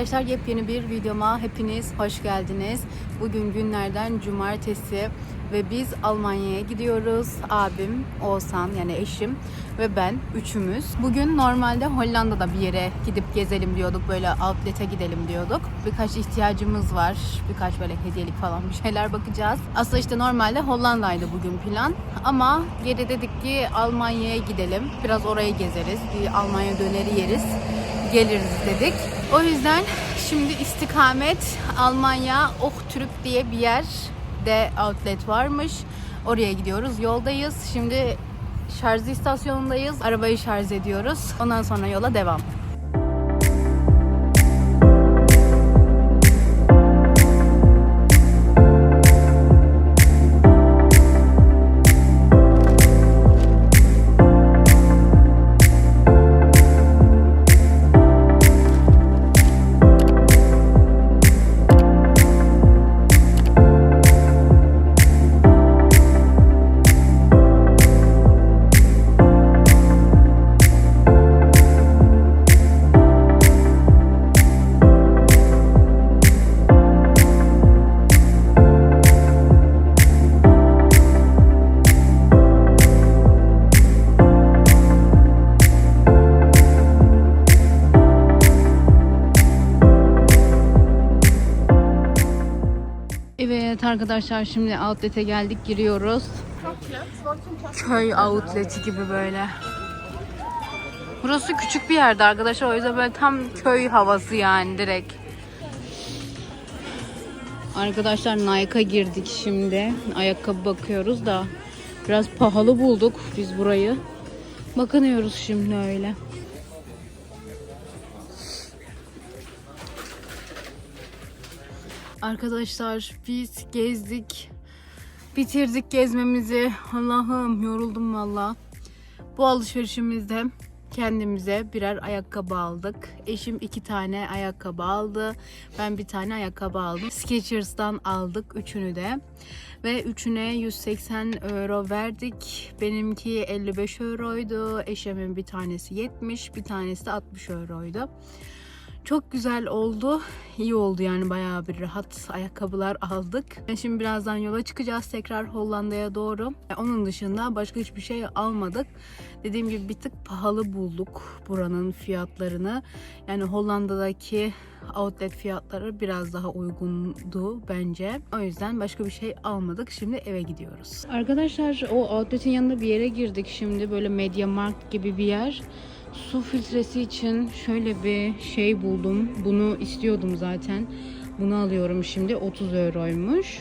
arkadaşlar yepyeni bir videoma hepiniz hoş geldiniz. Bugün günlerden cumartesi ve biz Almanya'ya gidiyoruz. Abim, Oğuzhan yani eşim ve ben üçümüz. Bugün normalde Hollanda'da bir yere gidip gezelim diyorduk. Böyle outlet'e gidelim diyorduk. Birkaç ihtiyacımız var. Birkaç böyle hediyelik falan bir şeyler bakacağız. Aslında işte normalde Hollanda'ydı bugün plan. Ama geri dedik ki Almanya'ya gidelim. Biraz orayı gezeriz. Bir Almanya döneri yeriz geliriz dedik. O yüzden şimdi istikamet Almanya Ochtrup diye bir yerde outlet varmış. Oraya gidiyoruz. Yoldayız. Şimdi şarj istasyonundayız. Arabayı şarj ediyoruz. Ondan sonra yola devam. Arkadaşlar şimdi outlet'e geldik giriyoruz. Köy outlet'i gibi böyle. Burası küçük bir yerde arkadaşlar o yüzden böyle tam köy havası yani direkt. Arkadaşlar Nike'a girdik şimdi. Ayakkabı bakıyoruz da biraz pahalı bulduk biz burayı. Bakınıyoruz şimdi öyle. Arkadaşlar biz gezdik. Bitirdik gezmemizi. Allah'ım yoruldum valla. Bu alışverişimizde kendimize birer ayakkabı aldık. Eşim iki tane ayakkabı aldı. Ben bir tane ayakkabı aldım. Skechers'tan aldık üçünü de. Ve üçüne 180 euro verdik. Benimki 55 euroydu. Eşimin bir tanesi 70, bir tanesi de 60 euroydu. Çok güzel oldu. İyi oldu yani bayağı bir rahat ayakkabılar aldık. Şimdi birazdan yola çıkacağız tekrar Hollanda'ya doğru. Onun dışında başka hiçbir şey almadık. Dediğim gibi bir tık pahalı bulduk buranın fiyatlarını. Yani Hollanda'daki outlet fiyatları biraz daha uygundu bence. O yüzden başka bir şey almadık. Şimdi eve gidiyoruz. Arkadaşlar o outlet'in yanında bir yere girdik şimdi. Böyle Media Markt gibi bir yer. Su filtresi için şöyle bir şey buldum. Bunu istiyordum zaten. Bunu alıyorum şimdi. 30 euroymuş.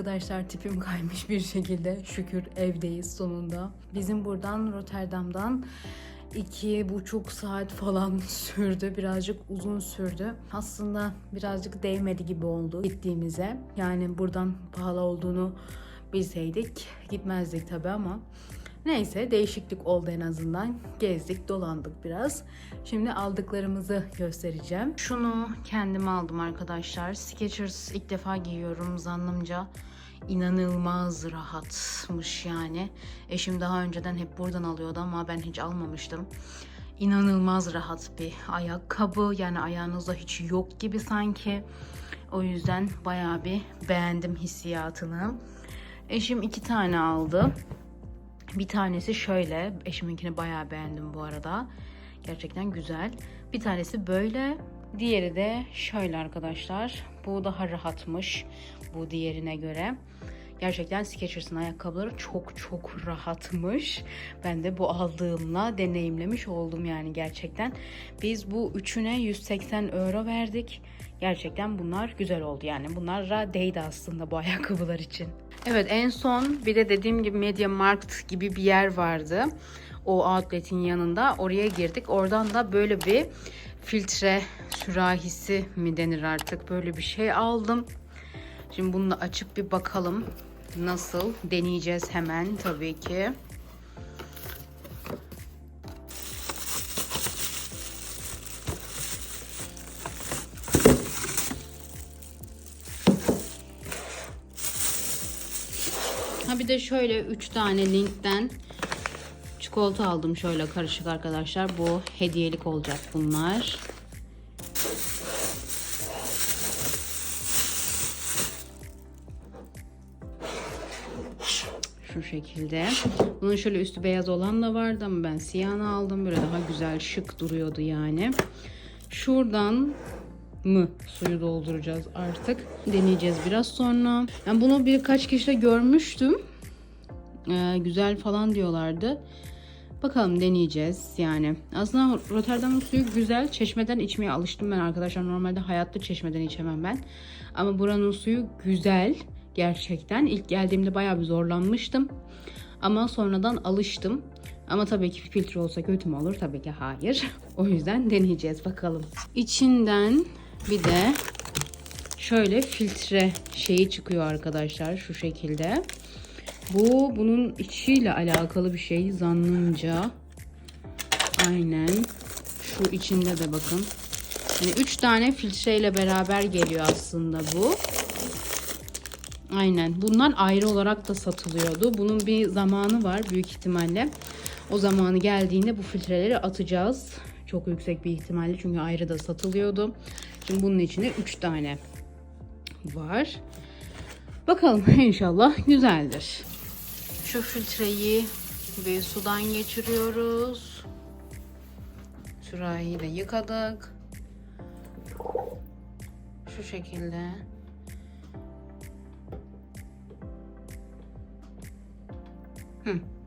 Arkadaşlar tipim kaymış bir şekilde şükür evdeyiz sonunda. Bizim buradan Rotterdam'dan iki buçuk saat falan sürdü. Birazcık uzun sürdü. Aslında birazcık değmedi gibi oldu gittiğimize. Yani buradan pahalı olduğunu bilseydik gitmezdik tabi ama Neyse değişiklik oldu en azından. Gezdik, dolandık biraz. Şimdi aldıklarımızı göstereceğim. Şunu kendim aldım arkadaşlar. Skechers ilk defa giyiyorum zannımca. İnanılmaz rahatmış yani. Eşim daha önceden hep buradan alıyordu ama ben hiç almamıştım. İnanılmaz rahat bir ayakkabı. Yani ayağınızda hiç yok gibi sanki. O yüzden bayağı bir beğendim hissiyatını. Eşim iki tane aldı. Bir tanesi şöyle. Eşiminkini bayağı beğendim bu arada. Gerçekten güzel. Bir tanesi böyle. Diğeri de şöyle arkadaşlar. Bu daha rahatmış. Bu diğerine göre. Gerçekten Skechers'ın ayakkabıları çok çok rahatmış. Ben de bu aldığımla deneyimlemiş oldum yani gerçekten. Biz bu üçüne 180 euro verdik. Gerçekten bunlar güzel oldu yani. Bunlara değdi aslında bu ayakkabılar için. Evet en son bir de dediğim gibi Media Markt gibi bir yer vardı. O outlet'in yanında. Oraya girdik. Oradan da böyle bir filtre sürahisi mi denir artık böyle bir şey aldım. Şimdi bunu da açıp bir bakalım nasıl deneyeceğiz hemen tabii ki. Ha bir de şöyle 3 tane linkten çikolata aldım şöyle karışık arkadaşlar. Bu hediyelik olacak bunlar. Şekilde. Bunun şöyle üstü beyaz olan da vardı ama ben siyahını aldım. Böyle daha güzel şık duruyordu yani. Şuradan mı suyu dolduracağız artık. Deneyeceğiz biraz sonra. Ben bunu birkaç kişide görmüştüm. Ee, güzel falan diyorlardı. Bakalım deneyeceğiz yani. Aslında Rotterdam'ın suyu güzel. Çeşmeden içmeye alıştım ben arkadaşlar. Normalde hayatta çeşmeden içemem ben. Ama buranın suyu güzel. Gerçekten. İlk geldiğimde bayağı bir zorlanmıştım. Ama sonradan alıştım. Ama tabii ki filtre olsa kötü mü olur? Tabii ki hayır. O yüzden deneyeceğiz bakalım. İçinden bir de şöyle filtre şeyi çıkıyor arkadaşlar şu şekilde. Bu bunun içiyle alakalı bir şey zannımca. Aynen. Şu içinde de bakın. Yani 3 tane filtreyle beraber geliyor aslında bu. Aynen. Bunlar ayrı olarak da satılıyordu. Bunun bir zamanı var büyük ihtimalle. O zamanı geldiğinde bu filtreleri atacağız. Çok yüksek bir ihtimalle çünkü ayrı da satılıyordu. Şimdi bunun içinde 3 tane var. Bakalım inşallah güzeldir. Şu filtreyi bir sudan geçiriyoruz. Sürahiyi de yıkadık. Şu şekilde. Hmm.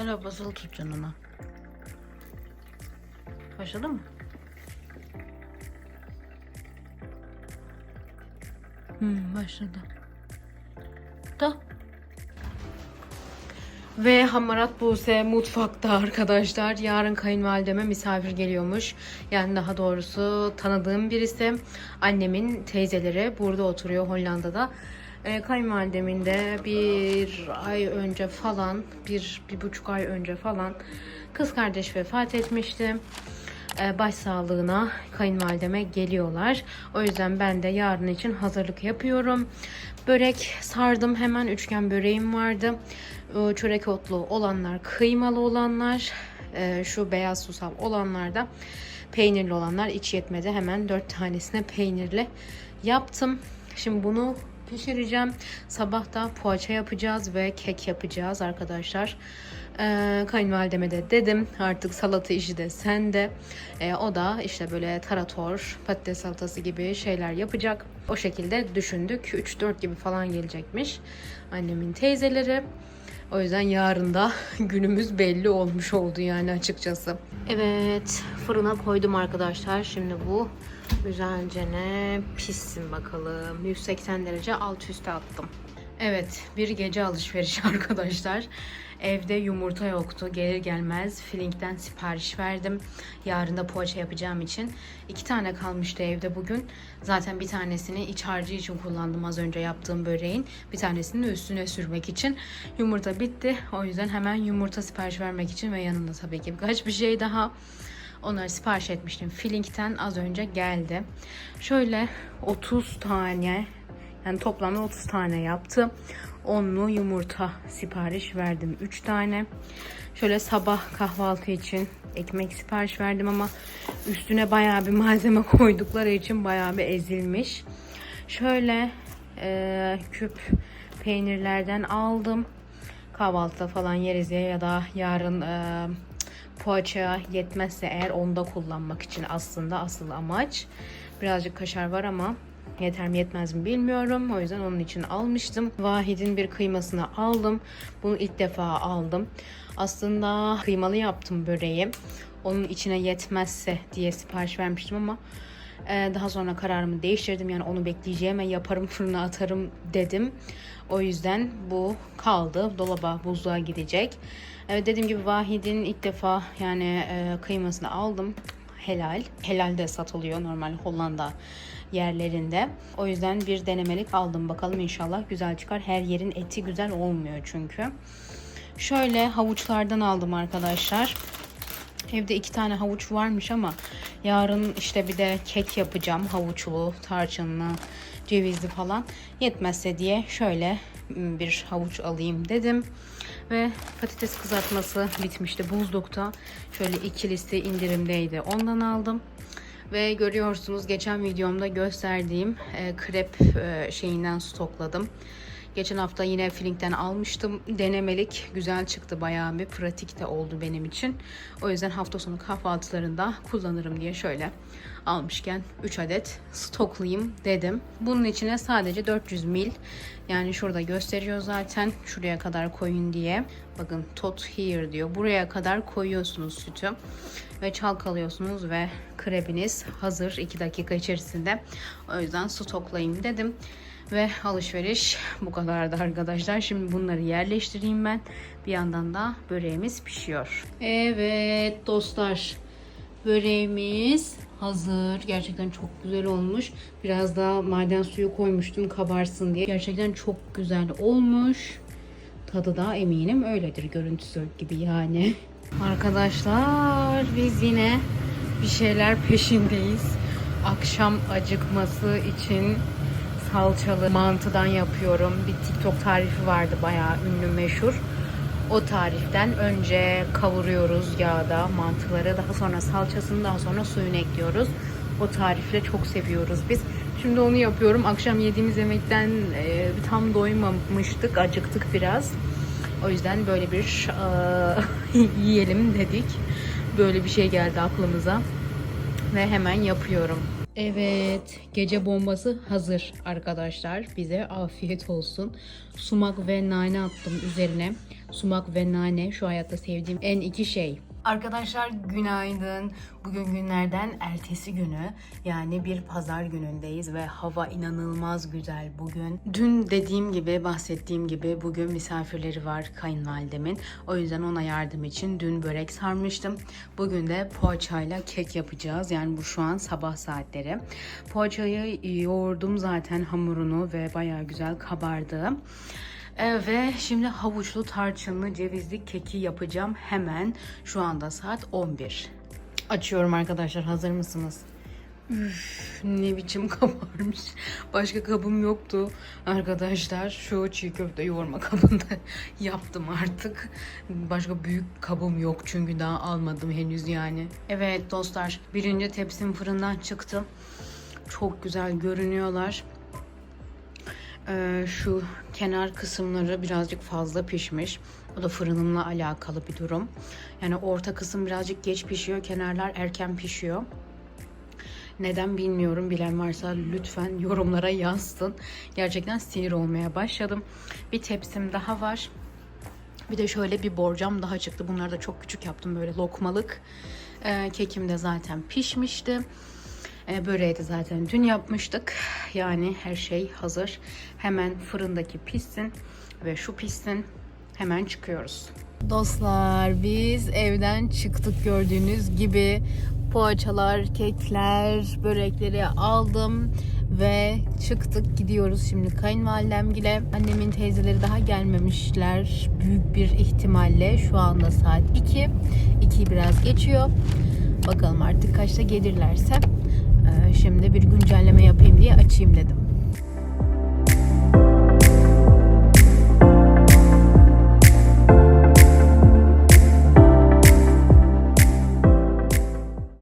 Hala basılı tutacaksın ona. Başladı mı? Hmm, başladı. Da. Ve Hamarat Buse mutfakta arkadaşlar. Yarın kayınvalideme misafir geliyormuş. Yani daha doğrusu tanıdığım birisi. Annemin teyzeleri burada oturuyor Hollanda'da. Ee, kayınvalidemin de bir ay önce falan, bir, bir buçuk ay önce falan kız kardeş vefat etmişti. Ee, başsağlığına kayınvalideme geliyorlar. O yüzden ben de yarın için hazırlık yapıyorum. Börek sardım. Hemen üçgen böreğim vardı. Ee, Çörek otlu olanlar, kıymalı olanlar, e, şu beyaz susam olanlar da peynirli olanlar iç yetmedi. Hemen dört tanesine peynirli yaptım. Şimdi bunu pişireceğim. Sabah da poğaça yapacağız ve kek yapacağız arkadaşlar. Ee, kayınvalideme de dedim artık salata işi de sende. Ee, o da işte böyle tarator, patates salatası gibi şeyler yapacak. O şekilde düşündük. 3-4 gibi falan gelecekmiş annemin teyzeleri. O yüzden yarın da günümüz belli olmuş oldu yani açıkçası. Evet fırına koydum arkadaşlar. Şimdi bu güzelce ne pişsin bakalım. 180 derece alt üste attım. Evet bir gece alışverişi arkadaşlar. Evde yumurta yoktu. Gelir gelmez Flink'ten sipariş verdim. Yarın da poğaça yapacağım için. iki tane kalmıştı evde bugün. Zaten bir tanesini iç harcı için kullandım az önce yaptığım böreğin. Bir tanesini üstüne sürmek için. Yumurta bitti. O yüzden hemen yumurta sipariş vermek için ve yanında tabii ki birkaç bir şey daha. Onları sipariş etmiştim. Flink'ten az önce geldi. Şöyle 30 tane yani toplamda 30 tane yaptı. Onlu yumurta sipariş verdim 3 tane. Şöyle sabah kahvaltı için ekmek sipariş verdim ama üstüne bayağı bir malzeme koydukları için bayağı bir ezilmiş. Şöyle e, küp peynirlerden aldım. kahvaltıda falan yeriz ya ya da yarın e, poğaça yetmezse eğer onu da kullanmak için aslında asıl amaç. Birazcık kaşar var ama yeter mi yetmez mi bilmiyorum. O yüzden onun için almıştım. Vahid'in bir kıymasını aldım. Bunu ilk defa aldım. Aslında kıymalı yaptım böreği. Onun içine yetmezse diye sipariş vermiştim ama e, daha sonra kararımı değiştirdim. Yani onu bekleyeceğime yaparım fırına atarım dedim. O yüzden bu kaldı. Dolaba buzluğa gidecek. Evet dediğim gibi Vahid'in ilk defa yani e, kıymasını aldım. Helal. Helal de satılıyor normal Hollanda yerlerinde. O yüzden bir denemelik aldım. Bakalım inşallah güzel çıkar. Her yerin eti güzel olmuyor çünkü. Şöyle havuçlardan aldım arkadaşlar. Evde iki tane havuç varmış ama yarın işte bir de kek yapacağım. Havuçlu, tarçınlı, cevizli falan. Yetmezse diye şöyle bir havuç alayım dedim. Ve patates kızartması bitmişti buzlukta. Şöyle ikilisi indirimdeydi. Ondan aldım. Ve görüyorsunuz geçen videomda gösterdiğim e, krep e, şeyinden stokladım. Geçen hafta yine Flink'ten almıştım. Denemelik güzel çıktı bayağı bir pratik de oldu benim için. O yüzden hafta sonu kahvaltılarında kullanırım diye şöyle almışken 3 adet stoklayayım dedim. Bunun içine sadece 400 mil yani şurada gösteriyor zaten şuraya kadar koyun diye. Bakın tot here diyor. Buraya kadar koyuyorsunuz sütü ve çalkalıyorsunuz ve krebiniz hazır 2 dakika içerisinde. O yüzden stoklayayım dedim. Ve alışveriş bu kadardı arkadaşlar. Şimdi bunları yerleştireyim ben. Bir yandan da böreğimiz pişiyor. Evet dostlar. Böreğimiz hazır. Gerçekten çok güzel olmuş. Biraz daha maden suyu koymuştum kabarsın diye. Gerçekten çok güzel olmuş. Tadı da eminim öyledir. Görüntüsü gibi yani. Arkadaşlar biz yine bir şeyler peşindeyiz. Akşam acıkması için salçalı mantıdan yapıyorum. Bir TikTok tarifi vardı bayağı ünlü meşhur. O tariften önce kavuruyoruz yağda mantıları. Daha sonra salçasını daha sonra suyunu ekliyoruz. O tarifle çok seviyoruz biz. Şimdi onu yapıyorum. Akşam yediğimiz yemekten e, tam doymamıştık. Acıktık biraz. O yüzden böyle bir e, yiyelim dedik. Böyle bir şey geldi aklımıza. Ve hemen yapıyorum. Evet, gece bombası hazır arkadaşlar. Bize afiyet olsun. Sumak ve nane attım üzerine. Sumak ve nane şu hayatta sevdiğim en iki şey. Arkadaşlar günaydın. Bugün günlerden ertesi günü yani bir pazar günündeyiz ve hava inanılmaz güzel bugün. Dün dediğim gibi bahsettiğim gibi bugün misafirleri var kayınvalidemin. O yüzden ona yardım için dün börek sarmıştım. Bugün de poğaçayla kek yapacağız. Yani bu şu an sabah saatleri. Poğaçayı yoğurdum zaten hamurunu ve baya güzel kabardı. Ve şimdi havuçlu tarçınlı cevizli keki yapacağım hemen. Şu anda saat 11. Açıyorum arkadaşlar hazır mısınız? Üf, ne biçim kabarmış. Başka kabım yoktu arkadaşlar. Şu çiğ köfte yoğurma kabında yaptım artık. Başka büyük kabım yok çünkü daha almadım henüz yani. Evet dostlar birinci tepsim fırından çıktı. Çok güzel görünüyorlar. Ee, şu kenar kısımları birazcık fazla pişmiş. O da fırınımla alakalı bir durum. Yani orta kısım birazcık geç pişiyor, kenarlar erken pişiyor. Neden bilmiyorum. Bilen varsa lütfen yorumlara yazsın. Gerçekten sinir olmaya başladım. Bir tepsim daha var. Bir de şöyle bir borcam daha çıktı. Bunları da çok küçük yaptım böyle lokmalık. Ee, kekim de zaten pişmişti. E, böreği de zaten dün yapmıştık. Yani her şey hazır. Hemen fırındaki pişsin ve şu pişsin. Hemen çıkıyoruz. Dostlar biz evden çıktık gördüğünüz gibi poğaçalar, kekler, börekleri aldım ve çıktık gidiyoruz şimdi kayınvalidemgile. Annemin teyzeleri daha gelmemişler büyük bir ihtimalle. Şu anda saat 2. 2'yi biraz geçiyor. Bakalım artık kaçta gelirlerse. Şimdi bir güncelleme yapayım diye açayım dedim.